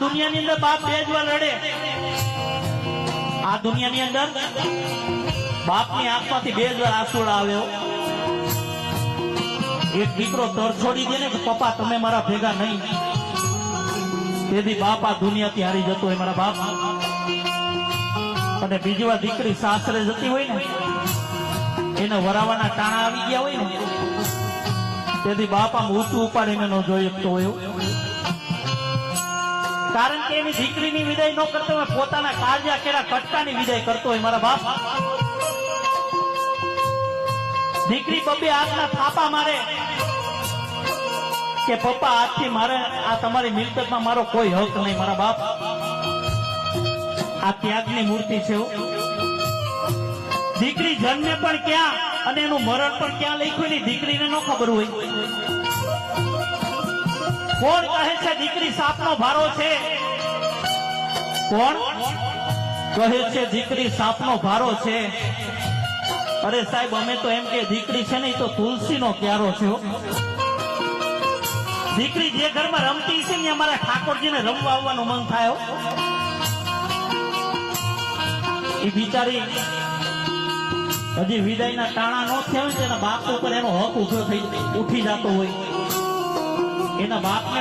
દુનિયાની અંદર બાપ બે જ રડે. આ દુનિયાની અંદર બાપની આંખમાંથી બે જ આંસુડા આવ્યો એક દીકરો તર છોડી દે ને કે, પપ્પા, તમે મારા ભેગા નહીં. તેથી બાપ આ દુનિયાથી હારી જતો હોય મારા બાપ. અને બીજી વાર દીકરી સાસરે જતી હોય ને, એને વરાવાના ટાણા આવી ગયા હોય ને, તેથી બાપ આમ ઊંચું ઉપાડીને ન જોઈ શકતો હોય કારણ કે એની દીકરીની વિદાય ન કરતો હોય, પોતાના કાળજા કેરા કટકાની વિદાય કરતો હોય મારા બાપ. દીકરી બબે હાથના થાપા મારે કે પપ્પા, આજથી મારે આ તમારી મિલકતમાં મારો કોઈ હક નહીં, મારા બાપ. આ ત્યાગની મૂર્તિ છે દીકરી જન્મે પણ ક્યાં અને એનું મરણ પણ ક્યાં લખ્યું ની દીકરીને ન ખબર હોય. કોણ કહે છે દીકરી સાપનો ભારો છે? કોણ? કહે છે દીકરી સાપનો ભારો છે. અરે સાહેબ, અમે તો એમ કે દીકરી છે નહીં તો તુલસીનો ક્યારો છે દીકરી જે ઘરમાં રમતી છે ને અમારા ઠાકોરજીને રમવા આવવાનું મન થાય એ બિચારી હજી વિદાયના ટાણા નો થયા હોય ને તો બાપ ઉપર એનો હક ઊભો થઈ ઉઠી જતો હોય. એના બાપને